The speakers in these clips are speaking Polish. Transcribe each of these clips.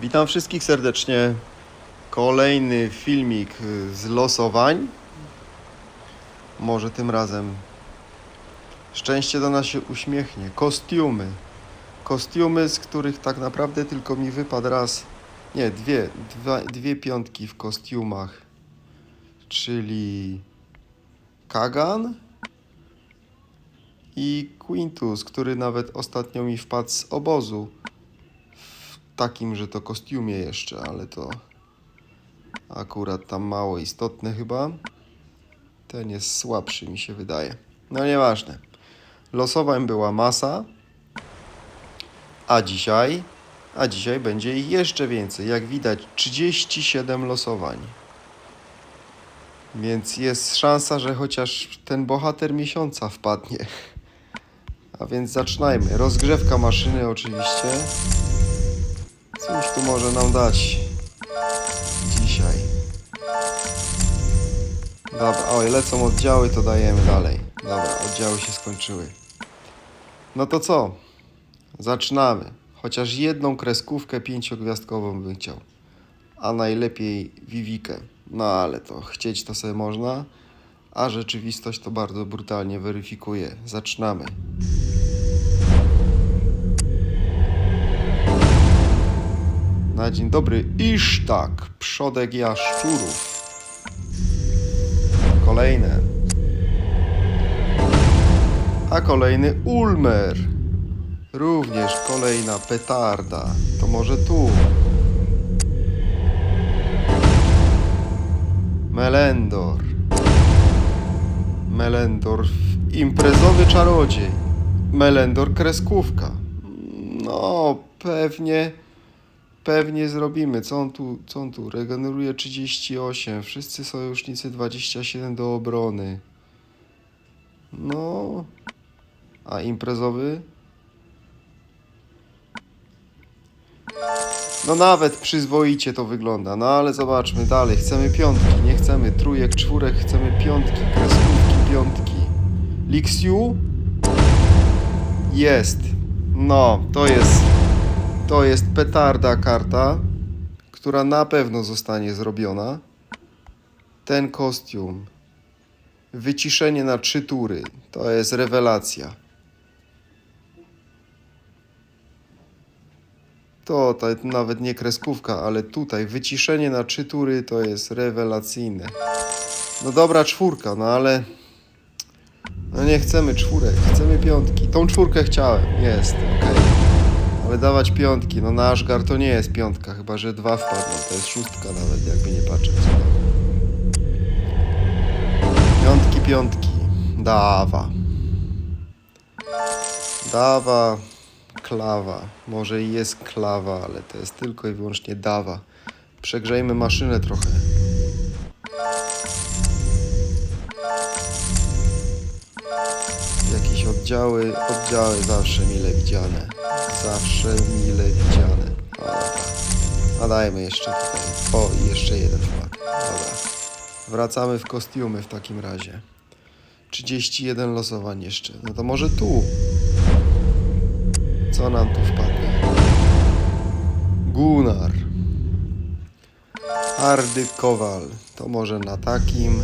Witam wszystkich serdecznie. Kolejny filmik y, z losowań. Może tym razem szczęście do nas się uśmiechnie. Kostiumy. Kostiumy, z których tak naprawdę tylko mi wypadł raz. Nie, dwie. Dwa, dwie piątki w kostiumach. Czyli Kagan i Quintus, który nawet ostatnio mi wpadł z obozu takim, że to kostiumie jeszcze, ale to akurat tam mało istotne chyba. Ten jest słabszy mi się wydaje. No nieważne. Losowań była masa, a dzisiaj, a dzisiaj będzie ich jeszcze więcej. Jak widać 37 losowań. Więc jest szansa, że chociaż ten bohater miesiąca wpadnie. A więc zaczynajmy. Rozgrzewka maszyny oczywiście. Cóż tu może nam dać dzisiaj? Dobra, oj, lecą oddziały, to dajemy dalej. Dobra, oddziały się skończyły. No to co? Zaczynamy. Chociaż jedną kreskówkę pięciogwiazdkową bym chciał. A najlepiej Vivikę. No ale to chcieć to sobie można. A rzeczywistość to bardzo brutalnie weryfikuje. Zaczynamy. Dzień dobry. Isztak, przodek jaszczurów. Kolejne. A kolejny Ulmer. Również kolejna petarda. To może tu. Melendor. Melendor imprezowy czarodziej. Melendor kreskówka. No, pewnie Pewnie zrobimy. Co on tu, co on tu? Regeneruje 38. Wszyscy sojusznicy 27 do obrony. No. A imprezowy? No nawet przyzwoicie to wygląda. No ale zobaczmy dalej. Chcemy piątki, nie chcemy trójek, czwórek. Chcemy piątki, kreskówki, piątki. Lixiu? Jest. No, to jest to jest petarda karta, która na pewno zostanie zrobiona. Ten kostium. Wyciszenie na trzy tury. To jest rewelacja. To, to nawet nie kreskówka, ale tutaj wyciszenie na trzy tury to jest rewelacyjne. No dobra czwórka, no ale... No nie chcemy czwórek, chcemy piątki. Tą czwórkę chciałem, jest, okej. Ale dawać piątki, no na Ashgar to nie jest piątka, chyba że dwa wpadną, to jest szóstka nawet, jakby nie patrzeć. Piątki, piątki, dawa. Dawa, klawa, może i jest klawa, ale to jest tylko i wyłącznie dawa. Przegrzejmy maszynę trochę. Oddziały, oddziały zawsze mile widziane. Zawsze mile widziane. O, dobra. Dajmy jeszcze tutaj. O, i jeszcze jeden flag. Dobra. Wracamy w kostiumy w takim razie. 31 losowań jeszcze. No to może tu. Co nam tu wpadnie? Gunnar. Hardy Kowal. To może na takim.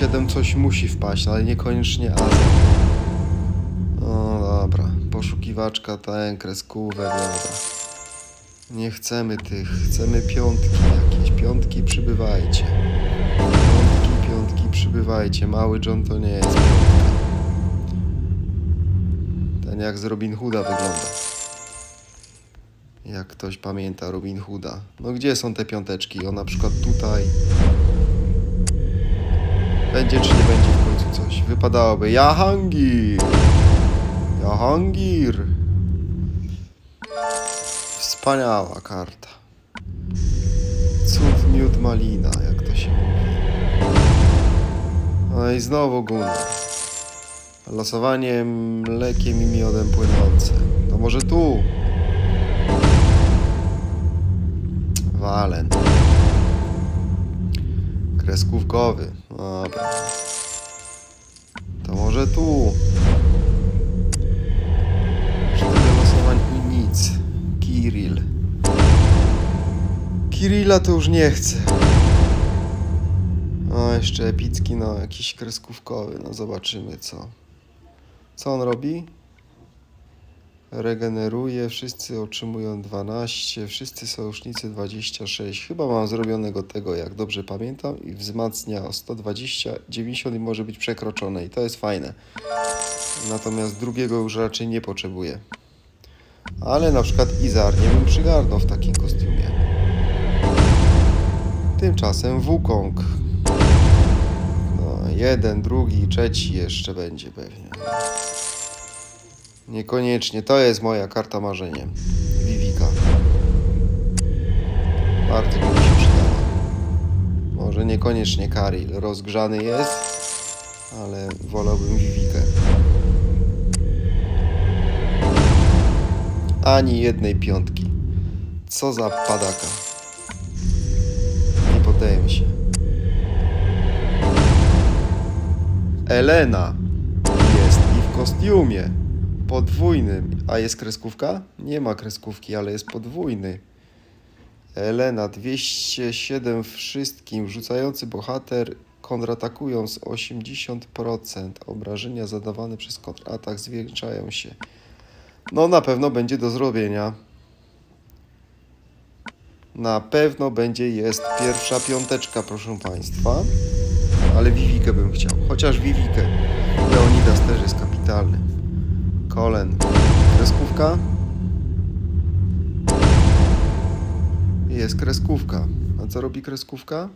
37 coś musi wpaść, ale niekoniecznie Azar. No dobra, poszukiwaczka ten, kreskówek, dobra. Nie chcemy tych, chcemy piątki jakieś. Piątki przybywajcie. Piątki, piątki przybywajcie. Mały John to nie jest. Ten jak z Robin Hooda wygląda. Jak ktoś pamięta Robin Hooda. No gdzie są te piąteczki? O na przykład tutaj. Będzie czy nie będzie w końcu coś? Wypadałoby. Jahangir! Jahangir! Wspaniała karta. Cud miód malina, jak to się mówi. No i znowu Gunnar. Losowanie mlekiem i miodem płynące. To może tu? kreskówkowy. Dobra. To może tu. Przy losowań i nic. Kiril. Kirilla to już nie chcę. No, jeszcze epicki, no, jakiś kreskówkowy. No, zobaczymy co. Co on robi? Regeneruje, wszyscy otrzymują 12, wszyscy sojusznicy 26. Chyba mam zrobionego tego, jak dobrze pamiętam, i wzmacnia o 120, 90 i może być przekroczone, i to jest fajne. Natomiast drugiego już raczej nie potrzebuję. Ale na przykład Izar nie bym przygarnął w takim kostiumie. Tymczasem Wukong. No, jeden, drugi, trzeci jeszcze będzie pewnie. Niekoniecznie. To jest moja karta marzenia. Vivika. Bardzo mi się przydała. Może niekoniecznie Karil. Rozgrzany jest, ale wolałbym Vivikę. Ani jednej piątki. Co za padaka. Nie poddaję się. Elena jest i w kostiumie podwójnym. A jest kreskówka? Nie ma kreskówki, ale jest podwójny. Elena 207 wszystkim. Rzucający bohater kontratakują z 80%. Obrażenia zadawane przez kontratak zwiększają się. No na pewno będzie do zrobienia. Na pewno będzie jest pierwsza piąteczka, proszę Państwa. Ale Vivikę bym chciał. Chociaż Vivikę. Leonidas też jest kapitalny. Kolen. Kreskówka. Jest kreskówka. A co robi kreskówka?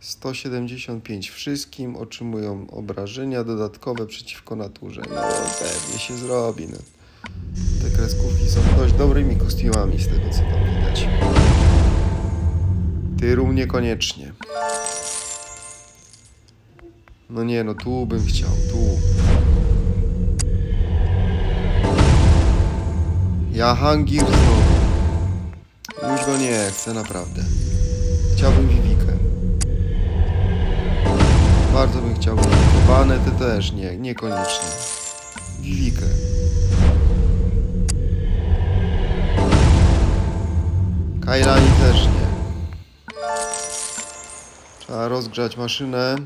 175 wszystkim otrzymują obrażenia dodatkowe przeciwko naturze. No pewnie się zrobi. No. Te kreskówki są dość dobrymi kostiumami z tego co tam widać. Tyrum niekoniecznie. No nie, no tu bym chciał, tu. Jahangir znowu. Już go nie chcę, naprawdę. Chciałbym Vivikę. Bardzo bym chciał Vivikę. Też nie, niekoniecznie. Vivikę. Kairani też nie. Trzeba rozgrzać maszynę.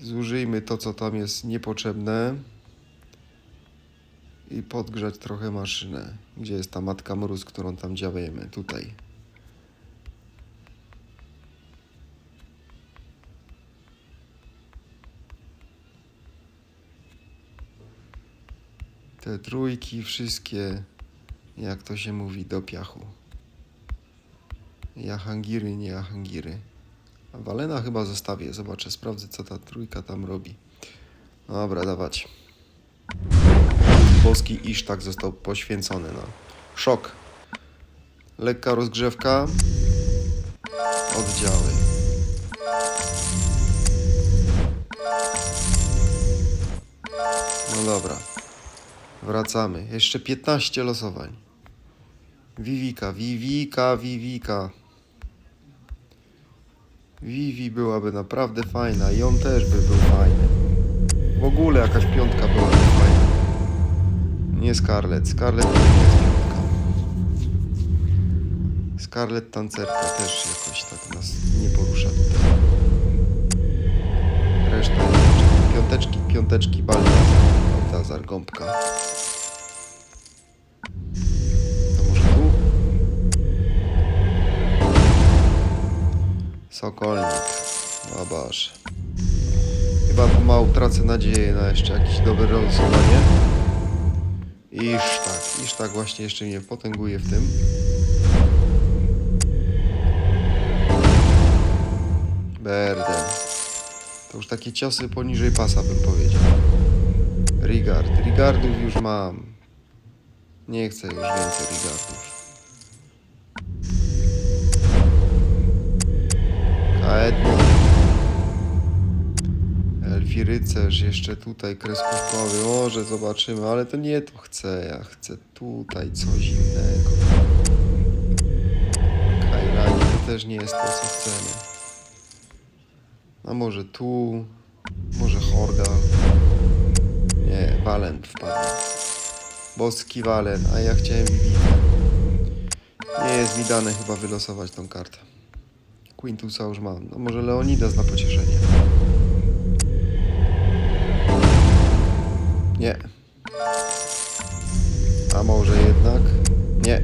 Zużyjmy to, co tam jest niepotrzebne. I podgrzać trochę maszynę. Gdzie jest ta matka mróz, którą tam działamy? Tutaj. Te trójki wszystkie, jak to się mówi, do piachu. Jahangiry, nie jahangiry. Walena chyba zostawię. Zobaczę, sprawdzę, co ta trójka tam robi. Dobra, dawać. Boski Isztak został poświęcony. No. Szok. Lekka rozgrzewka. Oddziały. No dobra. Wracamy. Jeszcze 15 losowań. Vivika, Vivika, Vivika. Vivi byłaby naprawdę fajna i on też by był fajny. W ogóle jakaś piątka fajna. Nie Scarlett. Scarlett piątka. Scarlett tancerka też jakoś tak nas nie porusza tutaj. Reszta piąteczki, piąteczki, Baltazar. Baltazar, gąbka. To może tu? Sokolnik. Babasz. Chyba pomału tracę nadzieję na jeszcze jakieś dobre losowanie. Iż tak, iż tak właśnie jeszcze mnie potęguje w tym. Berden. To już takie ciosy poniżej pasa bym powiedział. Rigard. Rigardów już mam. Nie chcę już więcej Rigardów. Rycerz, jeszcze tutaj kreskówkowy. Może zobaczymy, ale to nie to chcę. Ja chcę tutaj coś innego. Kairani to też nie jest to, co chcemy. A może tu, może Horgal. Nie, Walent wpadnie. Boski Walen, a ja chciałem Vivi. Nie jest mi dane chyba wylosować tą kartę. Quintusa już mam. No może Leonidas na pocieszenie. Nie. A może jednak? Nie.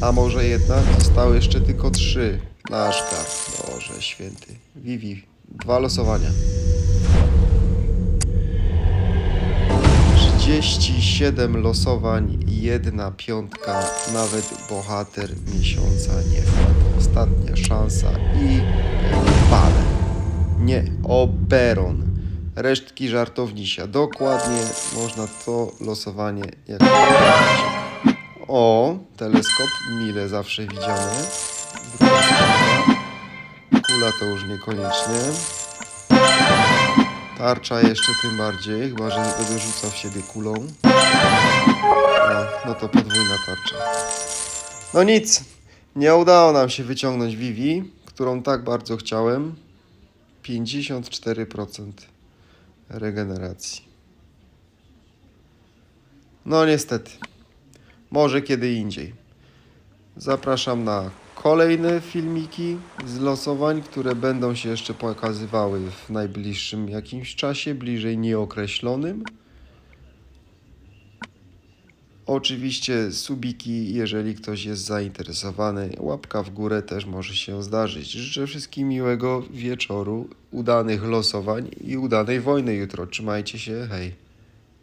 A może jednak? Zostały jeszcze tylko trzy. Nasz kart. Boże święty. Vivi. Dwa losowania. 37 losowań jedna piątka. Nawet bohater miesiąca nie wpadł. Ostatnia szansa i bale. Nie, Oberon. Resztki żartownisia. Dokładnie można to losowanie jak O, teleskop, mile zawsze skrzynka. Kula to już niekoniecznie. Tarcza jeszcze tym bardziej, chyba że będę rzucał w siebie kulą. A, no to podwójna tarcza. No nic, nie udało nam się wyciągnąć Vivi, którą tak bardzo chciałem. 54% regeneracji. No niestety. Może kiedy indziej. Zapraszam na kolejne filmiki z losowań, które będą się jeszcze pokazywały w najbliższym jakimś czasie, bliżej nieokreślonym. Oczywiście subiki, jeżeli ktoś jest zainteresowany, łapka w górę też może się zdarzyć. Życzę wszystkim miłego wieczoru, udanych losowań i udanej wojny jutro. Trzymajcie się, hej.